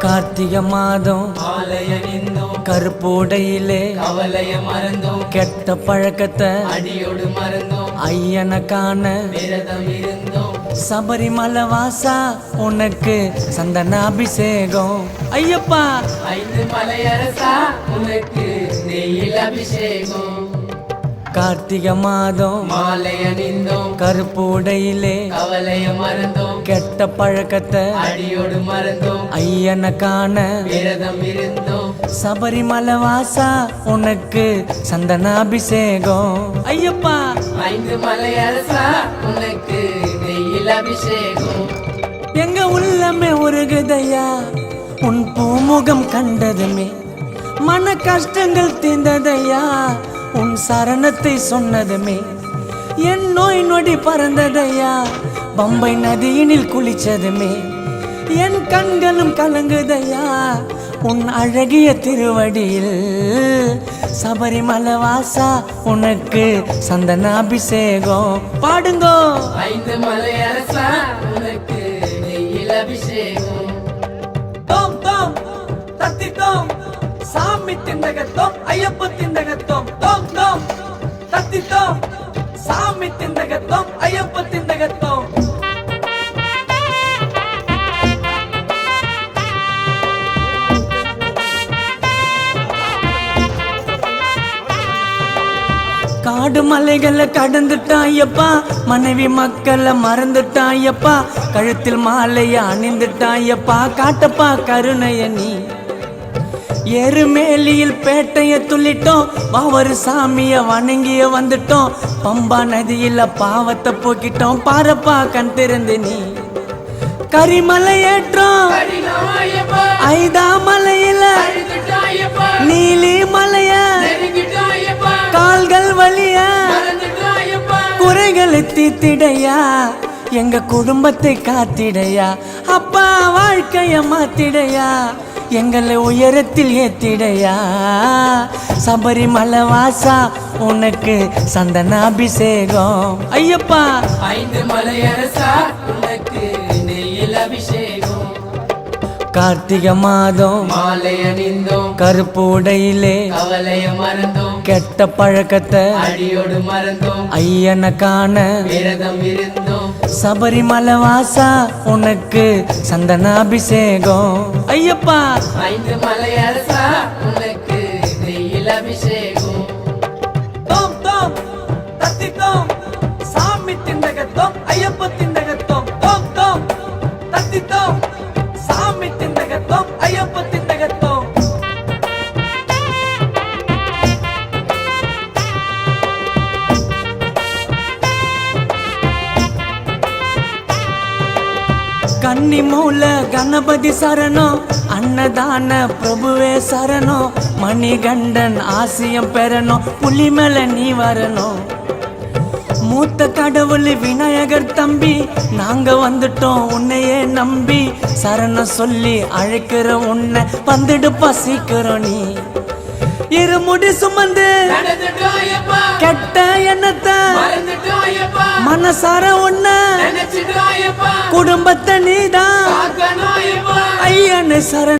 கார்த்திகை மாதம் ஆலய நின்றோம் கருப்போடையிலே கவலைய மறந்தோம். கெட்ட பழக்கத்தை அடியோடு மறந்தோம். ஐயனை காண விரதம் இருந்தோம். சபரிமலை வாசா உனக்கு சந்தன அபிஷேகம். ஐயப்பா! ஐந்து மலையரசா உனக்கு நெய்யில் அபிஷேகம். கார்த்திகை மாதம். மாலைய நின்றோம் கருப்போடையிலே கவலைய மறந்தோம். கெட்ட பழக்கத்தை அடியோடு மறந்தோம். ஐயனை காண விரதம் இருந்தோம். சபரிமலை வாசா உனக்கு சந்தன அபிஷேகம் ஐயப்பா! ஐந்து மலையரசா உனக்கு நெய்யில் அபிஷேகம். எங்க உள்ளமே உருகுதையா? உன் பூமுகம் கண்டதுமே. மன கஷ்டங்கள் தீர்ந்ததையா? உன் சரணத்தை சொன்னதுமே என் நோய் நொடி பறந்ததையா? பம்பை நதியினில் குளிச்சதுமே என் கண்களும் கலங்குதையா? உன் அழகிய திருவடியில் சபரிமலை வாசா உனக்கு சந்தன அபிஷேகம். பாடுங்கோ. ஐந்து மலையரசா உனக்கு நெய்யில் அபிஷேகம். தோம் தோம் தத்தி தோம். சாமி திண்டகத்தோம் ஐயப்ப திண்டகத்தோம் காடு மலைகளை கடந்துட்டான் ஐயப்பா. மனைவி மக்களை மறந்துட்டான் ஐயப்பா. கழுத்தில் மாலைய அணிந்துட்டான் ஐயப்பா. காட்டப்பா கருணைய நீ. எருமேலியில் பேட்டைய துள்ளிட்டோம். பாவரு சாமிய வணங்கிய வந்துட்டோம். பம்பா நதியில பாவத்தை போக்கிட்டோம். பாரப்பா கண் திறந்து நீ. கரிமலை ஏற்றோம். ஐதா மலையில நீலி செலுத்தி திடையா? எங்க குடும்பத்தை காத்திடையா? அப்பா வாழ்க்கைய மாத்திடையா? எங்களை உயரத்தில் ஏத்திடையா? சபரிமலை வாசா உனக்கு சந்தன அபிஷேகம். ஐயப்பா. ஐந்து மலை அரசா உனக்கு நெய்யில் அபிஷேகம். கார்த்திகை மாதம் மாலைய நின்றோம் கருப்பு உடையிலே கவலைய மறந்தோம். கெட்ட பழக்கத்தை அடியோடு மறந்தோம். ஐயனை காண விரதம் இருந்தோம். சபரிமலை வாசா உனக்கு சந்தன அபிஷேகம் ஐயப்பா! ஐந்து மலையரசா உனக்கு நெய்யில் அபிஷேகம். தோம் தோம் தத்தி தோம். சாமி திண்டகத்தோம் ஐயப்ப கன்னி மூல கணபதி சரணம் அன்னதான பிரபுவே சரணம் மணிகண்டன் ஆசியம் பெறணும் புலி மேல நீ வரணும். மூத்த கடவுள் விநாயகர் தம்பி நாங்க வந்துட்டோம் உன்னையே நம்பி சரணம் சொல்லி அழைக்கிற உன்னை வந்துடுப்பா சீக்கிரம் நீ. இருமுடி சுமந்து கெட்ட எண்ணத்தை மனசார உன்ன குடும்பத்தை நீதான். ஐயன்னு சரண